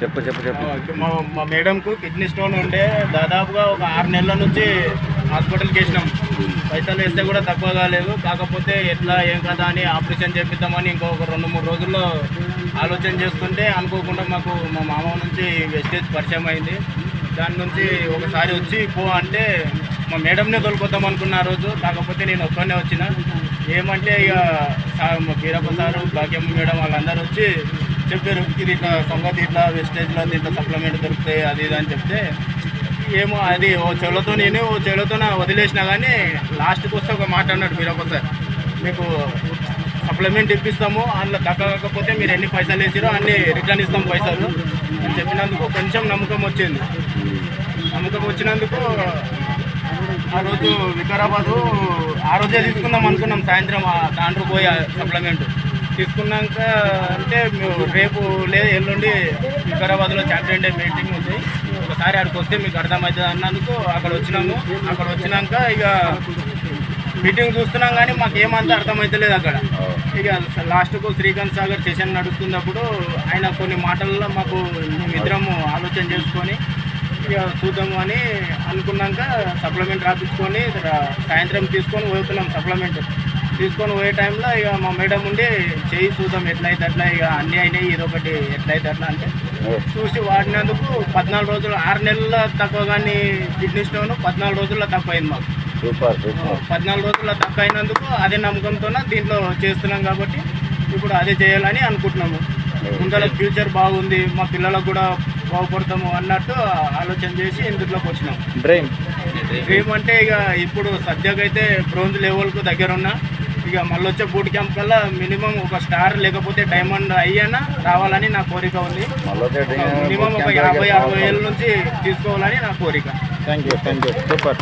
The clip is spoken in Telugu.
చెప్పు చెప్పు చెప్పు. మా మా మేడంకు కిడ్నీ స్టోన్ ఉండే దాదాపుగా ఒక ఆరు నెలల నుంచి హాస్పిటల్కి వేసినాం. పైసలు వేస్తే కూడా తక్కువ కాలేదు. కాకపోతే ఎట్లా ఏం కదా అని ఆపరేషన్ చేపిద్దామని ఇంకొక రెండు మూడు రోజుల్లో ఆలోచన చేస్తుంటే అనుకోకుండా మాకు మా మామ నుంచి వెస్టేజ్ పరిచయం అయింది. దాని నుంచి ఒకసారి వచ్చి పో అంటే మా మేడంనే తోలుకొద్దాం అనుకున్న రోజు. కాకపోతే నేను ఒక్కనే వచ్చిన. ఏమంటే ఇక సార్ మా బీరప్ప సారు భాగ్యమ్మ మేడం వాళ్ళందరూ వచ్చి చెప్పారు ఇది ఇట్లా సంగతి ఇట్లా వెస్టేజ్లో ఇంత సప్లిమెంట్ దొరుకుతాయి అది ఇది అని చెప్తే ఏమో అది ఓ చెవులతో నేను ఓ చెవులతో వదిలేసిన కానీ లాస్ట్కి వస్తే ఒక మాట అన్నాడు మీరు సార్ మీకు సప్లిమెంట్ ఇప్పిస్తాము అందులో దక్కకపోతే మీరు ఎన్ని పైసలు వేసిరో అన్ని రిటర్న్ ఇస్తాం పైసలు అని చెప్పినందుకు కొంచెం నమ్మకం వచ్చింది. నమ్మకం వచ్చినందుకు ఆ రోజు వికారాబాదు ఆ రోజే తీసుకుందాం అనుకున్నాం సాయంత్రం ఆ తాండ్రు పోయి సప్లిమెంట్ తీసుకున్నాక అంటే రేపు లేదు ఎల్లుండి వికారాబాద్లో ఛాంపియన్ డే మీటింగ్ ఉంది. ఒకసారి అక్కడికి వస్తే మీకు అర్థమవుతుంది అన్నందుకు అక్కడ వచ్చినాము. అక్కడ వచ్చినాక ఇక మీటింగ్ చూస్తున్నాం కానీ మాకు ఏమంతా అర్థమవుతలేదు అక్కడ. ఇక లాస్ట్కు శ్రీకాంత్ సాగర్ సెషన్ నడుస్తున్నప్పుడు ఆయన కొన్ని మాటల్లో మాకు మేమిద్దరము ఆలోచన చేసుకొని ఇక చూద్దాము అని అనుకున్నాక సప్లిమెంట్ రాపించుకొని సాయంత్రం తీసుకొని పోతున్నాం సప్లిమెంట్ తీసుకొని పోయే టైంలో ఇక మా మేడం ఉండి చేయి చూద్దాం ఎట్లయితే అట్లా ఇక అన్నీ అయినాయి ఇదొకటి ఎట్లయితే అట్లా అంటే. చూసి వాడినందుకు పద్నాలుగు రోజులు ఆరు నెలల తక్కువ కానీ కిడ్నీ స్టోన్ పద్నాలుగు రోజుల్లో తక్కువ అయింది మాకు పద్నాలుగు రోజుల్లో తక్కువ అయినందుకు అదే నమ్మకంతో దీంట్లో చేస్తున్నాం కాబట్టి ఇప్పుడు అదే చేయాలని అనుకుంటున్నాము. ముందర ఫ్యూచర్ బాగుంది మా పిల్లలకు కూడా బాగుపడతాము అన్నట్టు ఆలోచన చేసి ఇందులోకి వచ్చినాం. డ్రీమ్. డ్రీమ్ అంటే ఇక ఇప్పుడు సద్యకైతే బ్రోంజ్ లెవెల్కు దగ్గర ఉన్నా ఇక మళ్ళీ వచ్చే బూట్ క్యాంప్ కల్లా మినిమం ఒక స్టార్ లేకపోతే డైమండ్ అయ్యానా రావాలని నా కోరిక ఉంది. మినిమం ఒక యాభై అరవై ఏళ్ళ నుంచి తీసుకోవాలని నా కోరిక. Thank you thank you super